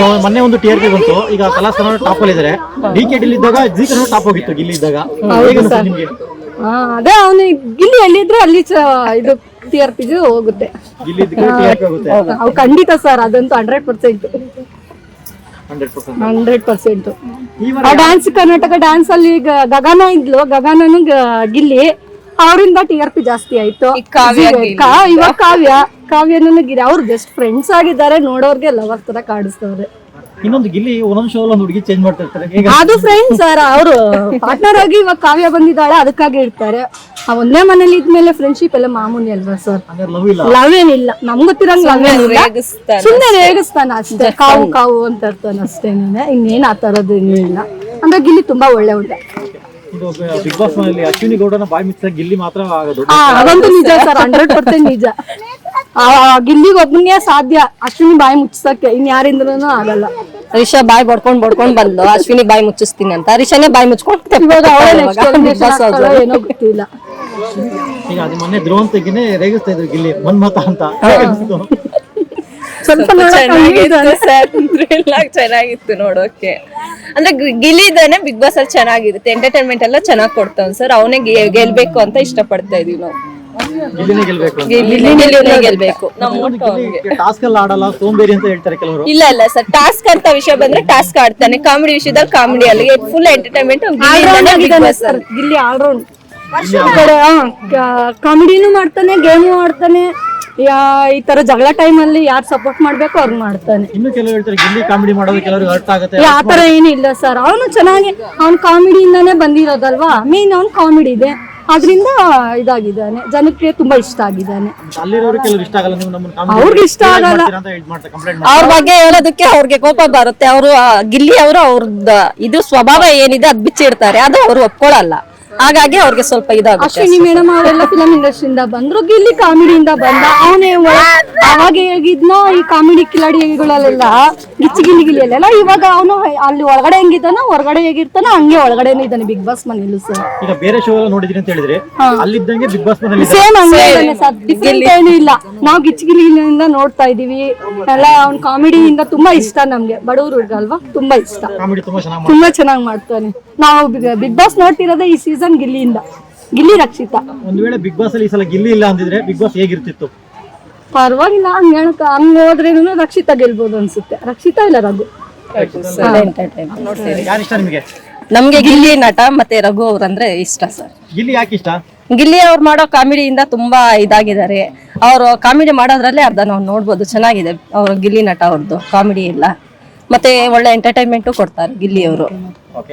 ಈಗ ಮೊನ್ನೆ ಒಂದು ಟಿಆರ್ಪಿ ಪಿ ಬಂತು. ಈಗ ಕಲಾಸ್ ಕನ್ನಡ ಟಾಪ್ ಅಲ್ಲಿ ಇದ್ದಾರೆ ಡಿ ಕೆ ಡಿಲ್ ಇದ್ದಾಗ ಜಿ ಕನ್ನಡ ಟಾಪ್ ಹೋಗಿತ್ತು ಗಿಲ್ಲಿ ಇದ್ದಾಗ. ಹೇಗೆ ನಿಮ್ಗೆ? ಹಾ ಅದೇ ಅವನು ಗಿಲ್ಲಿ ಎಲ್ಲಿದ್ರೆ ಅಲ್ಲಿ ಚ- ಇದು ಟಿ ಆರ್ ಪಿ ಹೋಗುತ್ತೆ. ಗಿಲ್ಲಿ ಟಿ ಆರ್ ಪಿ ಹೋಗುತ್ತೆ. ಅವು ಖಂಡಿತ ಸರ್ ಅದಂತೂ hundred percent hundred percent hundred percent ಈ ಆ ಡ್ಯಾನ್ಸ್ ಕರ್ನಾಟಕ ಡ್ಯಾನ್ಸ್ ಅಲ್ಲಿ ಗ- ಗಗನ ಇದ್ಲು. ಗಗನನು ಗ- ಗಿಲ್ಲಿ. ಅವರಿಂದ ಟಿ ಆರ್ ಪಿ ಜಾಸ್ತಿ ಆಯ್ತು. ಕಾವ್ಯ ಕಾ- ಇವಾಗ ಕಾವ್ಯ. ಕಾವ್ಯನೂ ಗಿರಿ. ಅವ್ರು ಬೆಸ್ಟ್ ಫ್ರೆಂಡ್ಸ್ ಆಗಿದ್ದಾರೆ ನೋಡೋರ್ಗೆ ಲವರ್ ತರ ಕಾಡಿಸ್ತವ್ರೆ ಇನ್ನೊಂದು ಗಿಲ್ಲಿ ಒಂದೊಂದು ಶೋ ಒಂದು ಹುಡುಗಿ ಚೇಂಜ್ ಮಾಡ್ತಾ ಇರ್ತಾರೆ ಹೇಗೆ? ಅದು ಫ್ರೆಂಡ್ಸ್ ಸರ್ ಅವರು ಪಾರ್ಟ್ನರ್ ಆಗಿ ಇವಾಗ ಕಾವ್ಯ ಬಂದಿದ್ದಾಳೆ ಅದಕ್ಕಾಗಿ ಇರ್ತಾರೆ ಆ ಒಂದೇ ಮನೇಲಿ ಇದ್ಮೇಲೆ ಫ್ರೆಂಡ್ಶಿಪ್ ಎಲ್ಲ ಮಾಮೂಲಿ ಅಲ್ವಾ ಸರ್ ಹಂಗಾರೆ ಲವ್ ಇಲ್ಲ. ಲವ್ ಏನಿಲ್ಲ ನಮ್ಗ್ ಗೊತ್ತಿರಂಗ್ ಲವ್ ಏನಿಲ್ಲ ಸುಮ್ಮನೆ ರೇಗಿಸ್ತಾನ. ಅಷ್ಟೇ. ಕಾವು ಕಾವು ಅಂತ ಇರ್ತಾನ ಅಷ್ಟೇನೆ ಇನ್ನೇನ್ ಆ ತರದ್ದು ಏನಿಲ್ಲ ಅಂದ್ರೆ ಗಿಲ್ಲಿ ತುಂಬಾ ಒಳ್ಳೆ ಹುಡುಗ. ಇದು ಬಿಗ್ ಬಾಸ್ ಮನೆಯಲ್ಲಿ ಅಶ್ವಿನಿ ಗೌಡನ ಬಾಯಿ ಮಿಕ್ಸ್ ಗಿಲ್ಲಿ ಮಾತ್ರ ಆಗೋದು. ಅದಂತೂ ನಿಜ ಸರ್ ಹಂಡ್ರೆಡ್ ಪರ್ಸೆಂಟ್ ನಿಜ. ಆ ಗಿಲ್ಲಿಗೆ ಒಬ್ಬನಿಗೆ ಸಾಧ್ಯ. ಅಶ್ವಿನಿ ಬಾಯಿ ಮುಚ್ಚಕ್ಕೆ ಇನ್ ಯಾರಿಂದ್ರೂ ಆಗಲ್ಲ. ರಿಷಾ ಬಾಯಿ ಬಡ್ಕೊಂಡ್ ಬಡ್ಕೊಂಡ್ ಬಂದ್ಲು. ಅಶ್ವಿನಿ ಬಾಯಿ ಮುಚ್ಚಿಸ್ತೀನಿ ಅಂತ. ರಿಷಾನೇ ಬಾಯಿ ಮುಚ್ಕೊಂಡು ಇವಾಗ ಅವಳೇ ನೆಕ್ಸ್ಟ್ ಏನೋ ಗೊತ್ತಿಲ್ಲ. ಈಗ ಅದು ಮೊನ್ನೆ ಧ್ರುವಂತಗಿನೇ ರೇಗಿಸ್ತಾ ಇದ್ರು ಗಿಲ್ಲಿ. ಮನ್ಮತ ಅಂತ. ಹೇಗೆ ಅನ್ಸ್ತು? ಸ್ವಲ್ಪ ಚೆನ್ನಾಗಿತ್ತು ನೋಡೋಕೆ. ಅಂದ್ರೆ ಗಿ- ಗಿಲ್ಲಿದಾನೆ ಬಿಗ್ ಬಾಸ್ ಅಲ್ಲಿ ಚೆನ್ನಾಗಿರುತ್ತೆ. ಎಂಟರ್ಟೈನ್ಮೆಂಟ್ ಎಲ್ಲ ಚೆನ್ನಾಗಿ ಕೊಡ್ತಾವ್ ಸರ್. ಅವನೇ ಗೆಲ್ಬೇಕು ಅಂತ ಇಷ್ಟಪಡ್ತಾ ಇದೀವಿ ನಾವು. ಗಿಲ್ಲಿನೇ ಗೆಲ್ಬೇಕು ಅಂತ. ಗಿಲ್ಲಿನೇ ಗೆಲ್ಬೇಕು. ಅವ್ನಿಗೆ. ಟಾಸ್ಕ್ ಎಲ್ಲ ಆಡಲ್ಲ ಸೋಂಬೇರಿ ಅಂತ ಹೇಳ್ತಾರೆ ಕೆಲವರು. ಇಲ್ಲ ಇಲ್ಲ ಸರ್ ಟಾಸ್ಕ್ ಅಂತ ವಿಷಯ ಬಂದ್ರೆ ಟಾಸ್ಕ್ ಆಡ್ತಾನೆ. ಕಾಮಿಡಿ ವಿಷಯದಲ್ಲಿ ಕಾಮಿಡಿ ಅಲ್ಲಿ. ಫುಲ್ ಎಂಟರ್ಟೈನ್ಮೆಂಟ್ ಗಿಲ್ಲಿ ಆಲ್ರೌಂಡ್ ಕಡೆ ಕಾಮಿಡಿನೂ ಮಾಡ್ತಾನೆ ಗೇಮು ಆಡ್ತಾನೆ. ಯಾ- ಈ ತರ ಜಗಳ ಟೈಮ್ ಅಲ್ಲಿ ಯಾರು ಸಪೋರ್ಟ್ ಮಾಡ್ಬೇಕು ಅವ್ರು ಮಾಡ್ತಾನೆ. ಇನ್ನು ಕೆಲವರು ಹೇಳ್ತಾರೆ ಗಿಲ್ಲಿ ಕಾಮಿಡಿ ಮಾಡೋದು ಕೆಲವರಿಗೆ ಅರ್ಥ ಆಗುತ್ತೆ. ಆ ತರ ಏನು ಇಲ್ಲ ಸರ್. ಅವನು ಚೆನ್ನಾಗಿ ಅವ್ನ್ ಕಾಮಿಡಿಯಿಂದಾನೇ ಬಂದಿರೋದಲ್ವಾ? ಮೇನ್ ಅವ್ನ್ ಕಾಮಿಡಿ ಇದೆ. ಅದರಿಂದ ಇದಾಗಿದ್ದಾನೆ. ಜನಕ್ಕೆ ತುಂಬಾ ಇಷ್ಟ ಆಗಿದ್ದಾನೆ. ಅಲ್ಲಿರೋರು ಕೆಲವರು ಇಷ್ಟ ಆಗಲ್ಲ ನೀವು ನಮ್ಮನ್ನ ಅವ್ರಿಗೆ ಇಷ್ಟ ಆಗಲ್ಲ. ಅವ್ರ ಬಗ್ಗೆ ಹೇಳೋದಕ್ಕೆ ಅವ್ರಿಗೆ ಕೋಪ ಬರುತ್ತೆ. ಅವರು ಗಿಲ್ಲಿ ಅವರು ಅವ್ರದ್ದು ಇದು ಸ್ವಭಾವ ಏನಿದೆ ಅದ್ ಬಿಚ್ಚಿಡ್ತಾರೆ. ಅದು ಅವ್ರು ಒಪ್ಕೊಳಲ್ಲ. ಹಾಗಾಗಿ ಅವ್ರಿಗೆ ಸ್ವಲ್ಪ ಇದಾಗುತ್ತೆ. ಅಶ್ವಿನಿ ಮೇಡಮ್ ಅವರೆಲ್ಲ ಫಿಲಂ ಇಂಡಸ್ಟ್ರಿಯಿಂದ ಬಂದ್ರು. ಗಿಲ್ಲಿ ಕಾಮಿಡಿಯಿಂದ ಬಂದ. ಅವನೇ ಅವಾಗ ಹೇಗಿದ್ನೋ ಈ ಕಾಮಿಡಿ ಕಿಲಾಡಿಗಳಲ್ಲೆಲ್ಲ ಗಿಚ್ಚಿ ಗಿಲಿ ಗಿಲಿಯಲ್ಲೆಲ್ಲ ಇವಾಗ ಅವನು ಅಲ್ಲಿ ಒಳಗಡೆ ಹೆಂಗಿದ್ದಾನ ಹೊರಗಡೆ ಹೇಗಿರ್ತಾನ ಹಂಗೆ ಒಳಗಡೆನೇ ಇದ್ದಾನೆ ಬಿಗ್ ಬಾಸ್ ಮನೆಯಲ್ಲೂ ಸರ್ ಈಗ ಬೇರೆ ಶೋ ಎಲ್ಲ ನೋಡಿದ್ರಿ ಅಂತ ಹೇಳಿದ್ರೆ ಅಲ್ಲಿದ್ದಂಗೆ ಬಿಗ್ ಬಾಸ್ ಮನೇಲಿ ಸೇಮ್ ಹಂಗೆ ಇದ್ದಾನೆ ಸರ್. ಡಿಫ್ರೆಂಟ್ ಏನೂ ಇಲ್ಲ. ನಾವು ಗಿಚ್ಚಿ ಗಿಲಿಯಿಂದ ನೋಡ್ತಾ ಇದೀವಿ ಎಲ್ಲ ಅವ್ನ ಕಾಮಿಡಿಯಿಂದ ತುಂಬಾ ಇಷ್ಟ ನಮ್ಗೆ. ಬಡವ್ರ ಅಲ್ವಾ? ತುಂಬಾ ಇಷ್ಟ. ಕಾಮಿಡಿ ತುಂಬಾ ಚೆನ್ನಾಗಿ ತುಂಬಾ ಚೆನ್ನಾಗಿ ಮಾಡ್ತಾನೆ. ನಾವು ಬಿಗ್ ಬಾಸ್ ನೋಡ್ತಿರೋದೇ ಈ ಸೀಸನ್ ಗಿಲ್ಲಿಯಿಂದ. ಗಿಲ್ಲಿ ರಕ್ಷಿತ. ಒಂದು ವೇಳೆ ಬಿಗ್ ಬಾಸ್ ಅಲ್ಲಿ ಈ ಸಲ ಗಿಲ್ಲಿ ಇಲ್ಲ ಅಂದಿದ್ರೆ ಬಿಗ್ ಬಾಸ್ ಹೇಗಿರ್ತಿತ್ತು? ಪರವಾಗಿಲ್ಲ ಹಂಗ ಹೇಳಕ ಹಂಗ ಹೋದ್ರೇನು ರಕ್ಷಿತ ಗೆಲ್ಬೋದು ಅನ್ಸುತ್ತೆ. ರಕ್ಷಿತಾ ಇಲ್ಲ ರಘು? ಯಾರು ಇಷ್ಟ ನಿಮಗೆ? ನಮ್ಗೆ ಗಿಲ್ಲಿ ನಟ ಮತ್ತೆ ರಘು ಅವ್ರಂದ್ರೆ ಇಷ್ಟ ಸರ್. ಗಿಲ್ಲಿ ಯಾಕೆ ಇಷ್ಟ? ಗಿಲ್ಲಿ ಅವ್ರು ಮಾಡೋ ಕಾಮಿಡಿಯಿಂದ ತುಂಬಾ ಇದಾಗಿದ್ದಾರೆ. ಅವರು ಕಾಮಿಡಿ ಮಾಡೋದ್ರಲ್ಲೇ ಅರ್ಧ ನಾವು ನೋಡ್ಬೋದು. ಚೆನ್ನಾಗಿದೆ ಅವ್ರ ಗಿಲ್ಲಿ ನಟ ಅವ್ರದ್ದು ಕಾಮಿಡಿ ಇಲ್ಲ. ಮತ್ತೆ ಒಳ್ಳೆ ಎಂಟರ್ಟೈನ್ಮೆಂಟು ಕೊಡ್ತಾರೆ ಗಿಲ್ಲಿ ಅವರು. ಓಕೆ